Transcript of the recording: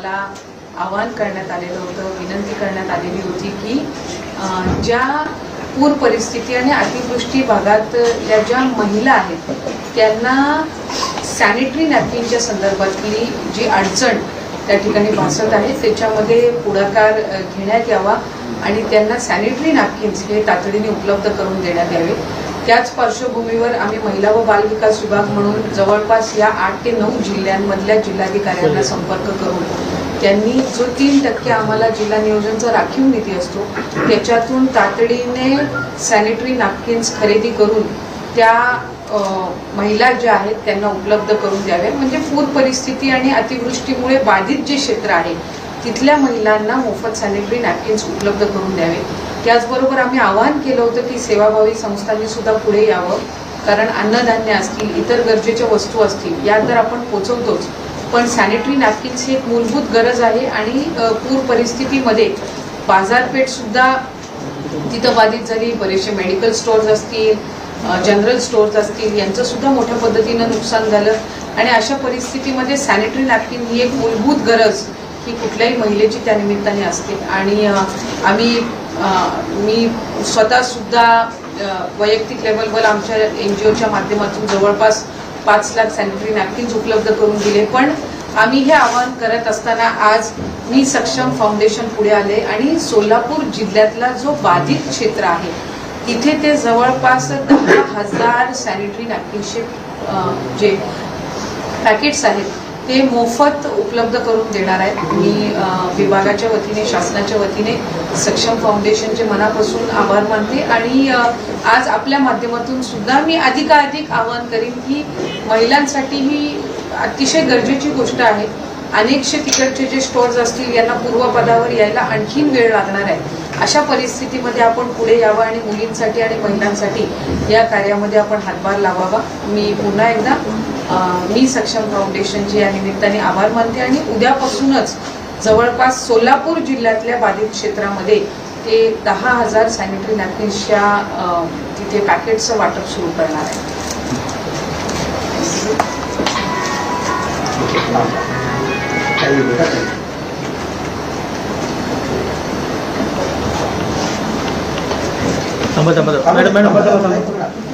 मला आवाहन करण्यात आलेलं होतं विनंती करण्यात आलेली होती की ज्या पूर परिस्थिती आणि अतिवृष्टी भागातल्या ज्या महिला आहेत त्यांना सॅनिटरी नॅपकिनच्या संदर्भातली जी अडचण त्या ठिकाणी भासत आहे त्याच्यामध्ये पुढाकार घेण्यात यावा आणि त्यांना सॅनिटरी नॅपकिन्स हे तातडीने उपलब्ध करून देण्यात यावे. त्याच पार्श्वभूमीवर आम्ही महिला व बाल विकास विभाग म्हणून जवळपास या आठ ते नऊ जिल्ह्यांमधल्या जिल्हाधिकाऱ्यांना संपर्क करून त्यांनी जो तीन टक्के आम्हाला जिल्हा नियोजनचा राखीव निधी असतो त्याच्यातून तातडीने सॅनिटरी नॅपकिन्स खरेदी करून त्या महिला ज्या आहेत त्यांना उपलब्ध करून द्याव्या म्हणजे पूर परिस्थिती आणि अतिवृष्टीमुळे बाधित जे क्षेत्र आहे तिथल्या महिलांना मोफत सॅनिटरी नॅपकिन्स उपलब्ध करून द्यावे त्याचबरोबर आम्ही आवाहन केलं होतं की सेवाभावी संस्थांनी सुद्धा पुढे यावं. कारण अन्नधान्य असतील इतर गरजेच्या वस्तू असतील या तर आपण पोचवतोच. पण सॅनिटरी नॅपकिन्स ही एक मूलभूत गरज आहे आणि पूर परिस्थितीमध्ये बाजारपेठ सुद्धा तिथं बाधित झाली. बरेचसे मेडिकल स्टोअर्स असतील जनरल स्टोअर्स असतील यांचं सुद्धा मोठ्या पद्धतीनं नुकसान झालं. आणि अशा परिस्थितीमध्ये सॅनिटरी नॅपकिन ही एक मूलभूत गरज ही कुठल्याही महिलेची त्या निमित्ताने असते. आणि आम्ही मी स्वतः सुद्धा वैयक्तिक लेवलवर आमच्या एन जी ओच्या माध्यमातून जवळपास पाच लाख सॅनिटरी नॅपकिन्स उपलब्ध करून दिले. पण आम्ही हे आवाहन करत असताना आज मी सक्षम फाउंडेशन पुढे आले आणि सोलापूर जिल्ह्यातला जो बाधित क्षेत्र आहे तिथे ते जवळपास दहा हजार सॅनिटरी नॅपकिन्सचे जे पॅकेट्स आहेत ते मोफत उपलब्ध करून देणार आहेत. मी विभागाच्या वतीने शासनाच्या वतीने सक्षम फाउंडेशनचे मनापासून आभार मानते आणि आज आपल्या माध्यमातून सुद्धा मी अधिकाधिक आवाहन करीन की महिलांसाठी ही अतिशय गरजेची गोष्ट आहे. अनेकशे तिकडचे जे स्टोअर्स असतील यांना पूर्वपदावर यायला आणखीन वेळ लागणार आहे. अशा परिस्थितीमध्ये आपण पुढे यावं आणि मुलींसाठी आणि महिलांसाठी या कार्यामध्ये आपण हातभार लावावा मी पुन्हा एकदा मी सक्षम फाउंडेशनची या निमित्ताने आभार मानते आणि उद्यापासूनच जवळपास सोलापूर जिल्ह्यातल्या बाधित क्षेत्रामध्ये ते दहा हजार सॅनिटरी नॅपकिन्सच्या तिथे पॅकेटचं वाटप सुरू करणार आहे Thank you. Madam madam.